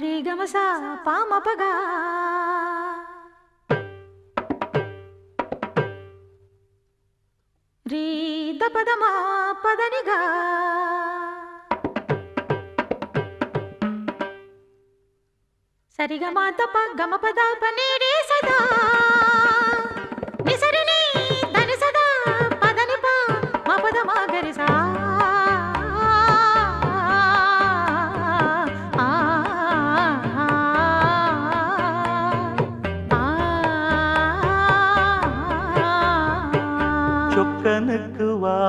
రే పామపగా రీ దపదమా పదనిగా సరిగమా తప గమ పదా పనిడే సదా.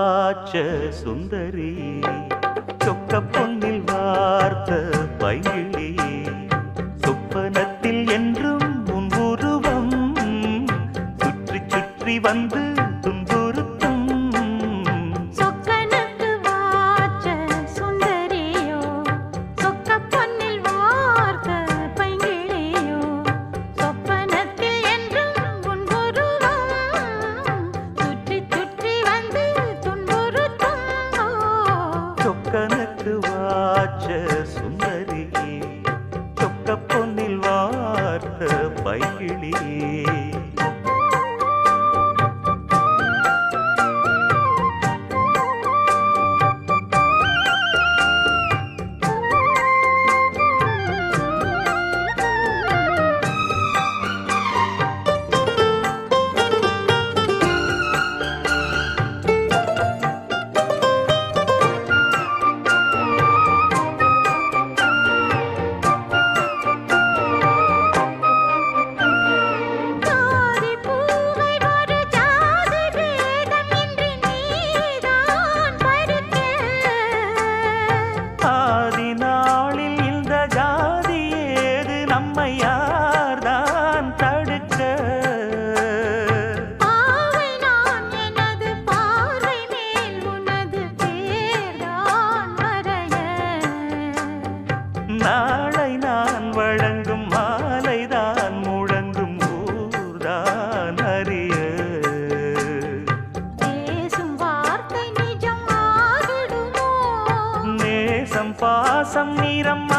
காட்ச சுந்தரி சொக்க பொன்னில் வார்த்த பைங்கிழி சொப்பனத்தில் என்றும் உன் உருவம் சுற்றி சுற்றி வந்து பாசம் நீரம்மா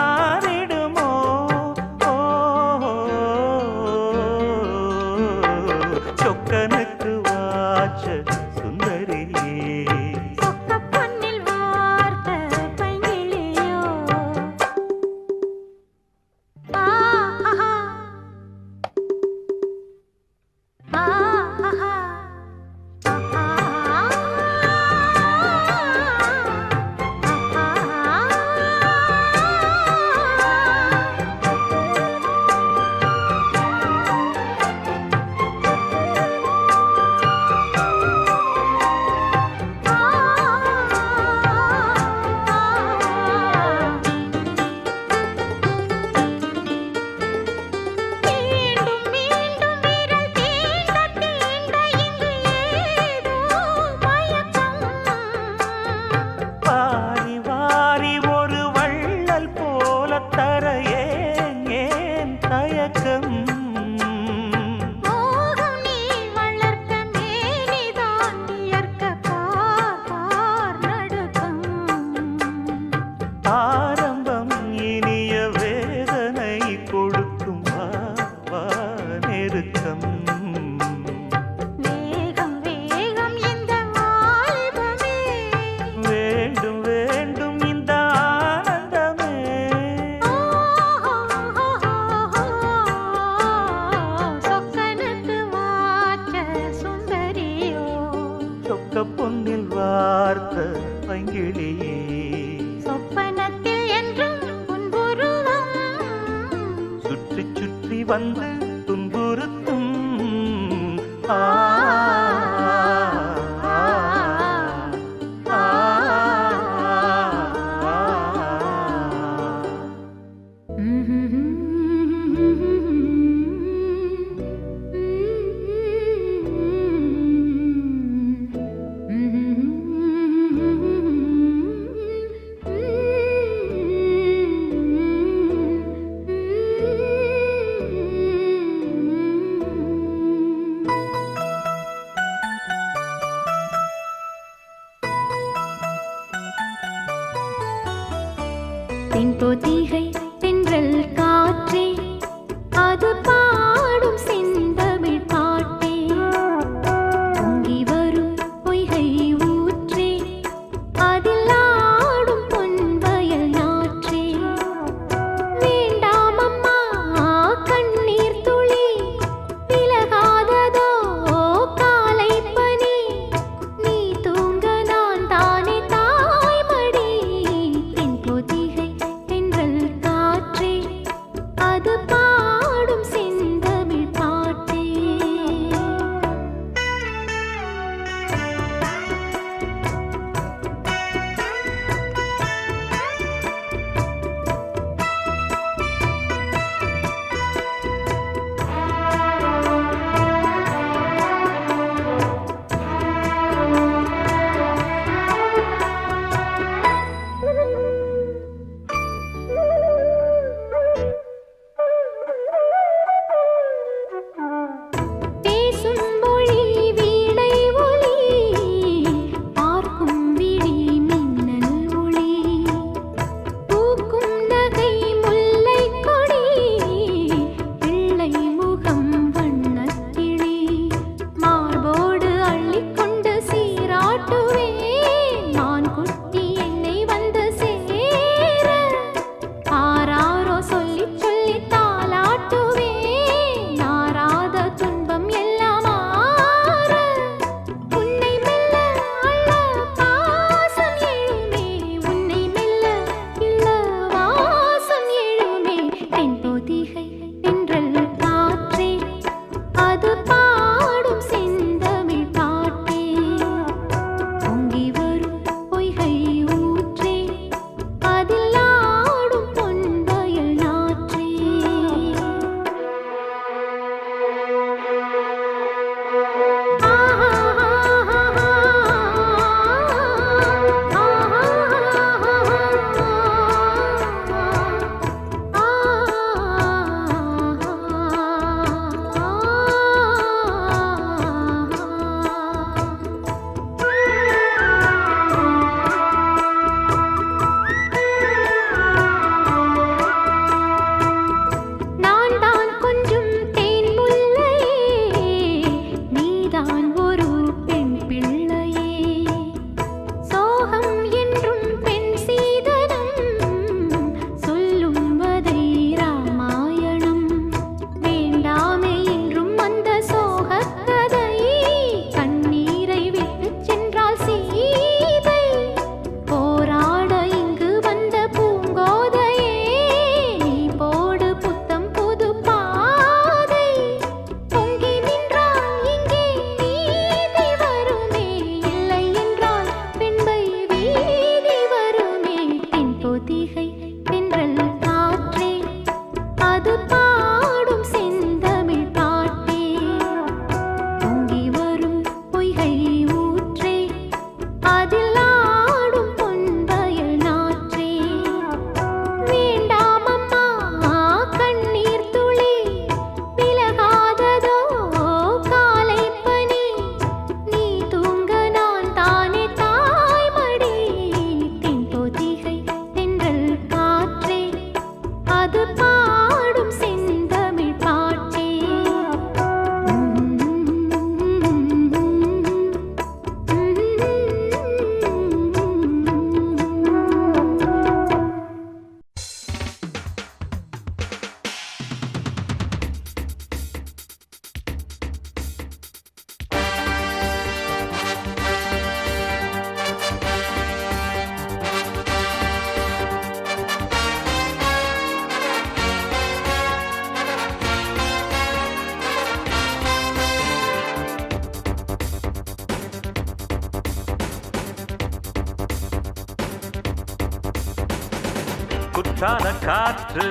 வற்றாத காற்று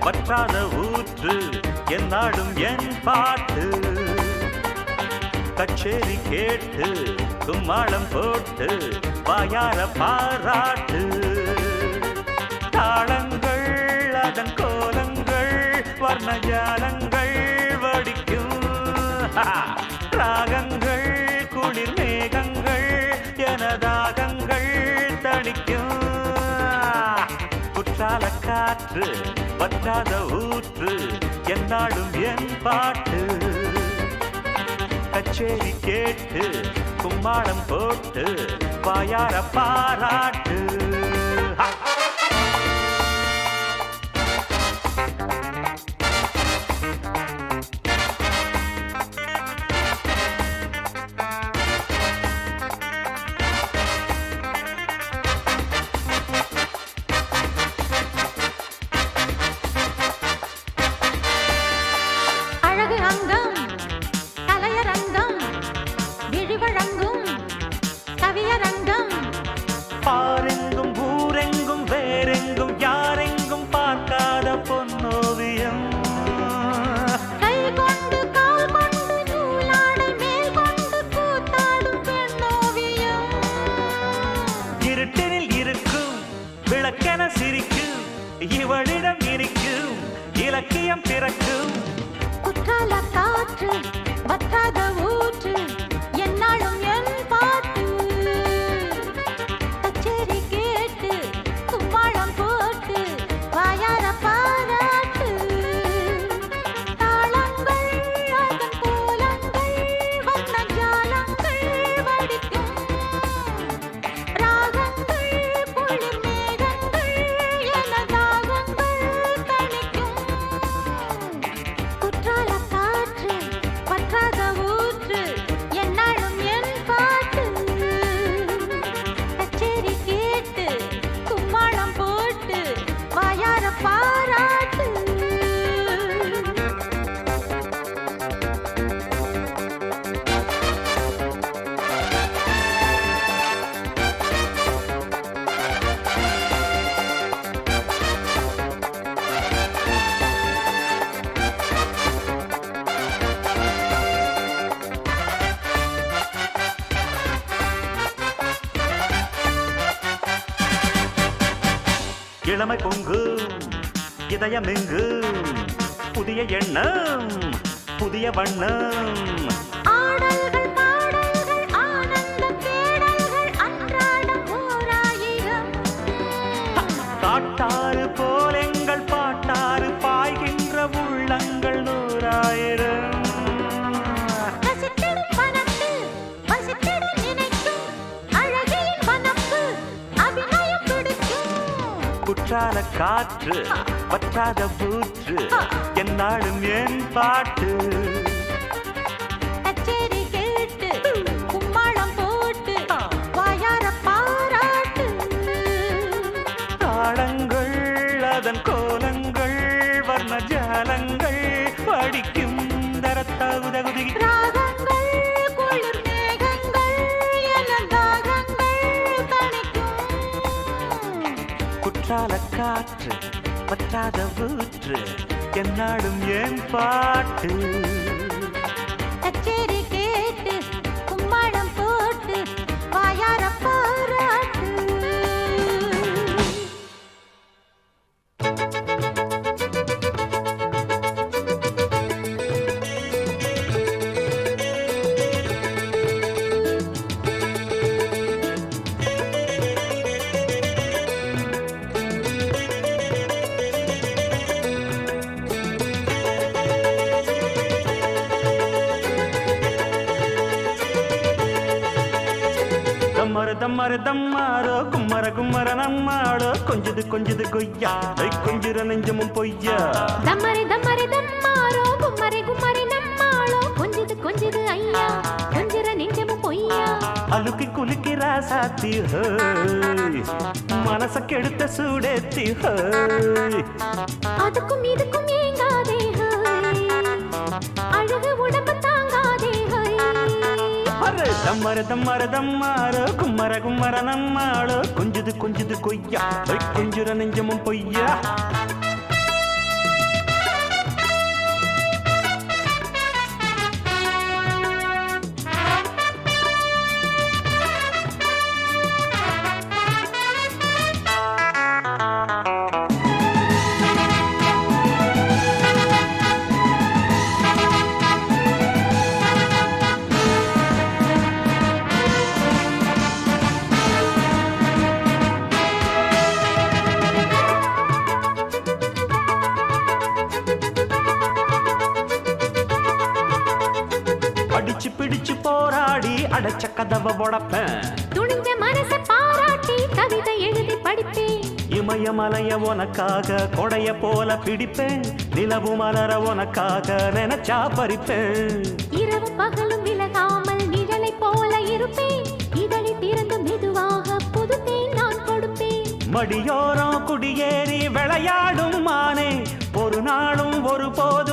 வற்றாத ஊற்று என்னாடும் என் பாட்டு. கச்சேரி கேட்டு கும்மாளம் போட்டு வாயார பாராட்டு. காற்று பற்றாத ஊற்று என்னாலும் என் பாட்டு. கச்சேரி கேட்டு கும்மாளம் போட்டு பாயார பாராட்டு. சிரிக்கும் இவளிடம் இருக்கும். இலக்கியம் பிறக்கும். குற்றால காற்று வற்றாத ஊற்று. இளமை பொங்கும் இதயம் எங்கும் புதிய எண்ணம் புதிய வண்ணம். குற்றால காற்று பற்றாத பூற்று என்னாலும் என் பாட்டு. ஊற்று என்னாலும் என் பாட்டு. நம்மாடோ கொஞ்சது கொஞ்சது கொய்யா. கொஞ்சுற நெஞ்சமும் பொய்யா. தம்மரை தம்மரை தம்மாரோ கும்மரை கும்மரை நம்மாளோ. கொஞ்சது கொஞ்சது ஐயா கொஞ்சர நெஞ்சமும் பொய்யா. அலுக்கி குலுக்கி ராசாத்தி மனச கெடுத்த சூடேத்தி அதுக்கும் இதுக்கும் தம்மர தம்மர தம்மாரோ கும்மர கும்மர நம்மாடோ கொஞ்சது கொஞ்சது கொய்யா கொஞ்சுற நெஞ்சமும் பொய்யா. அடைச்ச கதவை உடப்பேன். துணிஞ்ச மனச பாராட்டி கவிதை எழுதி படிப்பேன். இமயமலைய உனக்காக கொடைய போல பிடிப்பேன். நிலவு மலர உனக்காக நினைச்சா பறிப்பேன். இரவு பகலும் விலகாமல் நிழலை போல இருப்பேன். இதழை திறந்து மெதுவாக புது தேன் நான் கொடுப்பேன். மடியோரம் குடியேறி விளையாடும் மானே. ஒரு நாளும் ஒரு போதும்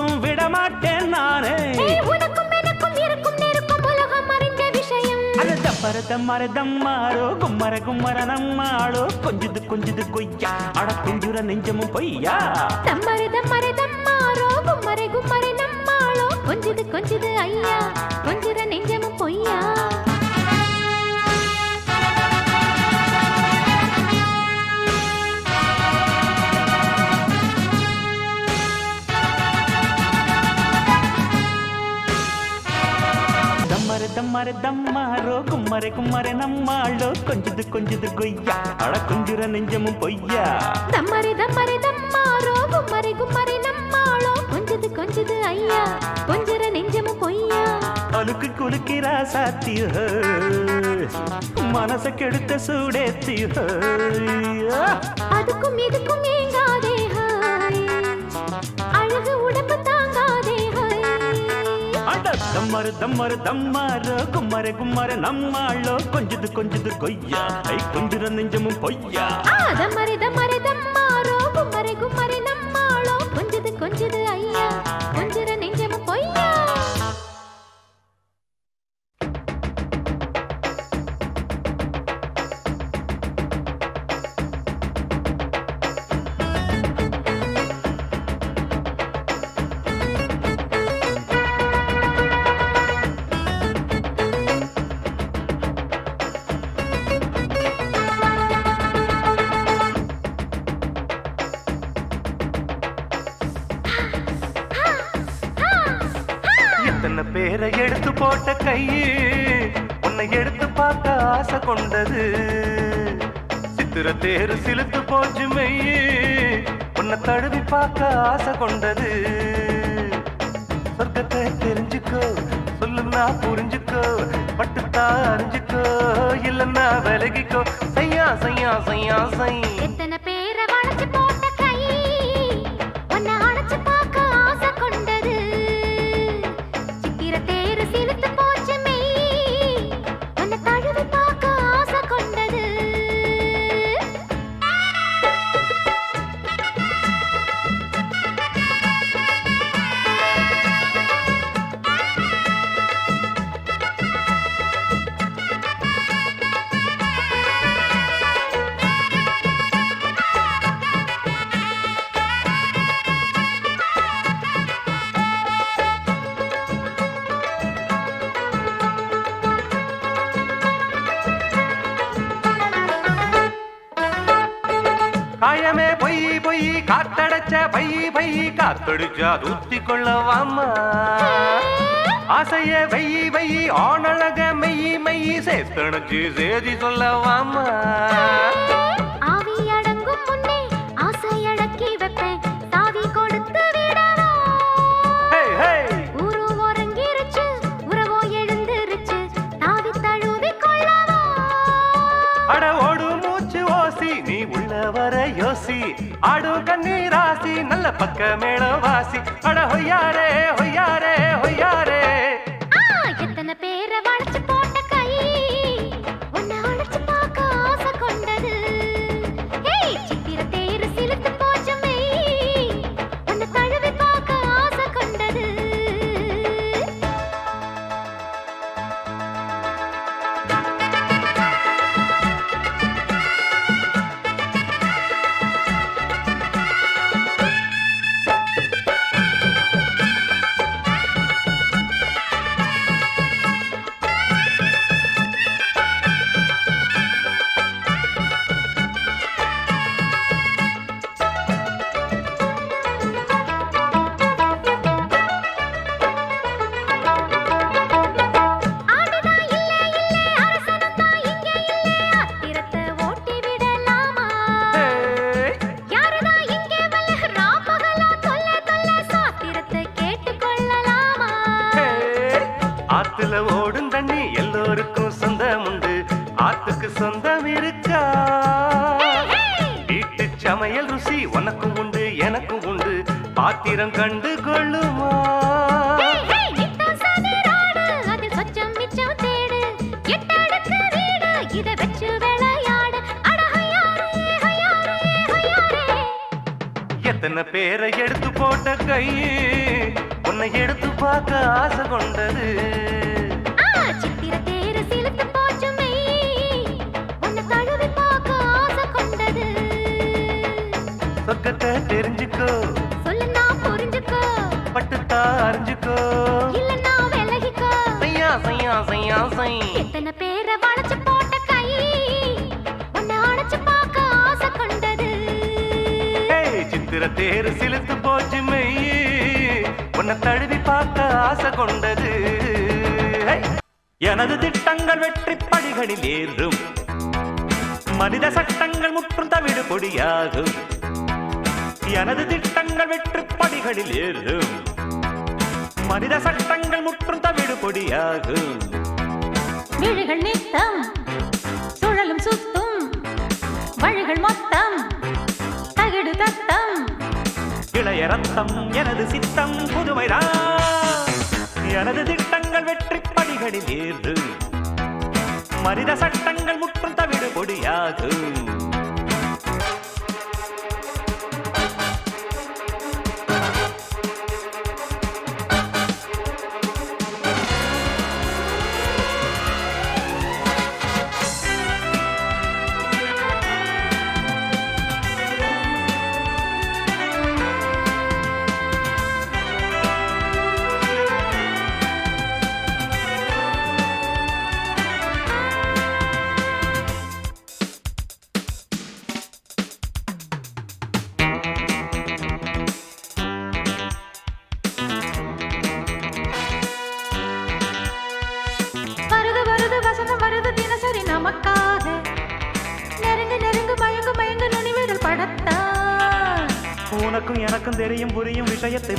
அது தப்பர தம்மர தம்மாரோ கும்மர கும்மர நம்மாளோ கொஞ்சுது கொஞ்சுது கொய்யா அட குஞ்சுர நெஞ்சமும் பொய்யா தம்மர தம்மர கும்மர கும்மர நம்மாளோ. கொஞ்சுது கொஞ்சுது கொய்யா. அட குஞ்சுர நெஞ்சமும் பொய்யா. தம்மரு தம்மரு தம்மாரோ. கும்மரை கும்மரை நம்மாளோ. கொஞ்சுது கொஞ்சுது ஐயா. கொஞ்சுற நெஞ்சமும் பொய்யா. அழுக்கு குலுக்கிறா சாத்திய மனச கெடுத்த சூடேத்திய அதுக்கும் இதுக்கும் ஏங்காதே தம்மரு தம்மரு தம்மாரோ கும்மர கும்மர நம்மாளோ கொஞ்சது கொஞ்சது கொய்யா. ஐ குஞ்சுர நெஞ்சமும் பொய்யா. ஆ தம்மரு எத்தனை பேரை எடுத்து போட்ட கையே உன்னை எடுத்து பார்க்க ஆசை கொண்டது. சித்திர தேர் சிலுத்து போச்சு மெய்யே உன்னை தழுவி பார்க்க ஆசை கொண்டது. சொர்க்கத்தை தெரிஞ்சுக்கோ சொல்லுன்னா புரிஞ்சுக்கோ பட்டுத்தா அறிஞ்சுக்கோ இல்லைன்னா விலகிக்கோ. சையா சையா சையா. By by காத்தடிச்சா தூத்தி கொள்ளவாமா? ஆசைய வை வை ஆணழக மெய்யி மெய்யி சேத்தணைச்சு சேதி சொல்லவாமா? வர யோசி. ஆடும் கண்ணீராசி நல்ல பக்க மேளவாசி. அட ஹொய்யாரே ஹொய்யாரே. எத்தனை பேரை எடுத்து போட்ட கை உன்னை எடுத்து பார்க்க ஆசை கொண்டது. சொர்க்கத்தை தெரிஞ்சுக்கோ சொல்லுன்னா புரிஞ்சுக்கோ, பட்டுத்தா அறிஞ்சுக்கோ இல்லைன்னா விலகிக்கோ. சையா சையா சையா சை ஏய், தேர் சிலுத்து போச்சு மெய் உன்னை தழுவி பார்க்க ஆசை கொண்டது. எனது திட்டங்கள் வெற்றி படிகளில் ஏறும். மனித சட்டங்கள் முற்றும் தவிடு பொடியாகும். எனது திட்டங்கள் வெற்றி படிகளில் ஏறும். மனித சட்டங்கள் முற்றும் தவிடு பொடியாகும். விழிகள் நித்தம் சுழலும் சுத்தும். வழிகள் மொத்தம் தகிடு தத்தம். இளைய ரத்தம் எனது சித்தம் புதுமைதான் எனது திட்டங்கள் வெற்றி படிகளில் ஏறு. மனித சட்டங்கள் முற்றும் தவிடு பொடியாகும்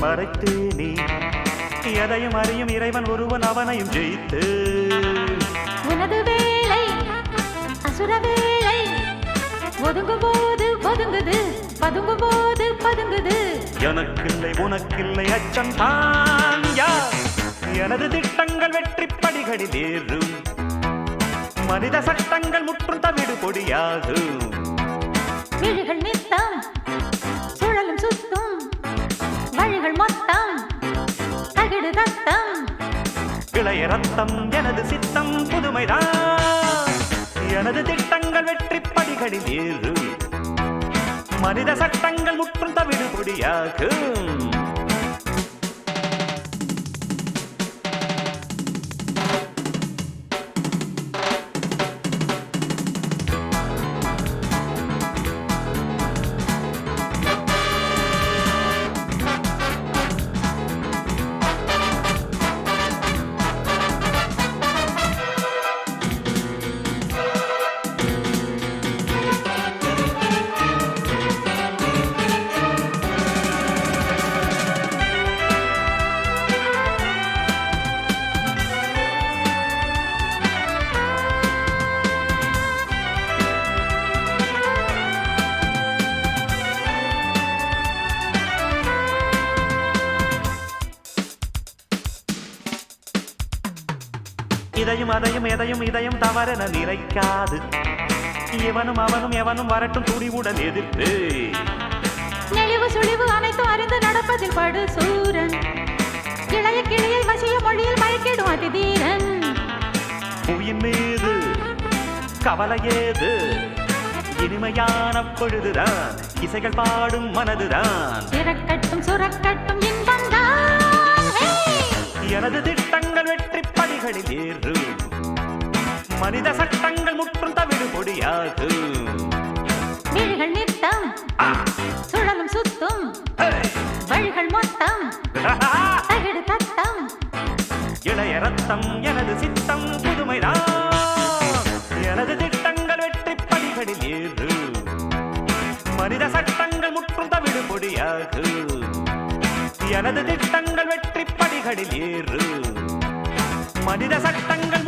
மறைத்து நீ. எதையும் அறியும் இறைவன் ஒருவன் அவனையும் ஜெயித்து. உனது வேலை அசுர வேலை. ஒதுங்கும் போது ஒதுங்குது பதுங்கும் போது பதுங்குது. எனக்கில்லை உனக்கில்லை அச்சம் தான் யார்? எனது திட்டங்கள் வெற்றி படிகளில் ஏறும். மனித சட்டங்கள் முற்றும் தவிடு பொடியாகும். விழிகள் நித்தம் கண்கள் மொத்தம். தகிடு ரத்தம் இளைய ரத்தம் எனது சித்தம் புதுமைதான். எனது திட்டங்கள் வெற்றி படிகளில் ஏறும். மனித சட்டங்கள் முற்றும் தவிடு பொடியாகும். இதயம் தவறென நினைக்காது இவனும் அவனும் எவனும் வரட்டும் துணிவுடன் எதிர்த்து. நெளிவு சுழிவு அனைத்தும் அறிந்து நடப்பதில் படு சூரன். இளைய கிளியை வசிய மொழியில் மயக்கிடும் அதிதீரன். புவியின் மீது கவலை ஏது? இனிமையான பொழுதுதான். இசைகள் பாடும் மனதுதான். திறக்கட்டும் சுரக்கட்டும் இன்பம்தான். ஹே! எனது திட்டங்கள் வெற்றி படிகளில் ஏறும். மனித சட்டங்கள் முற்றும் தவிடு பொடியாகும் விழிகள் நித்தம் சுழலும் சுத்தும் வழிகள் மொத்தம் தகிடு தத்தம். இளைய ரத்தம் எனது சித்தம் புதுமைதான். எனது திட்டங்கள் வெற்றி படிகளில் ஏறும் மனித சட்டங்கள் முற்றும் தவிடு பொடியாகும் எனது திட்டங்கள் வெற்றி படிகளில் ஏறும் மனித சட்டங்கள்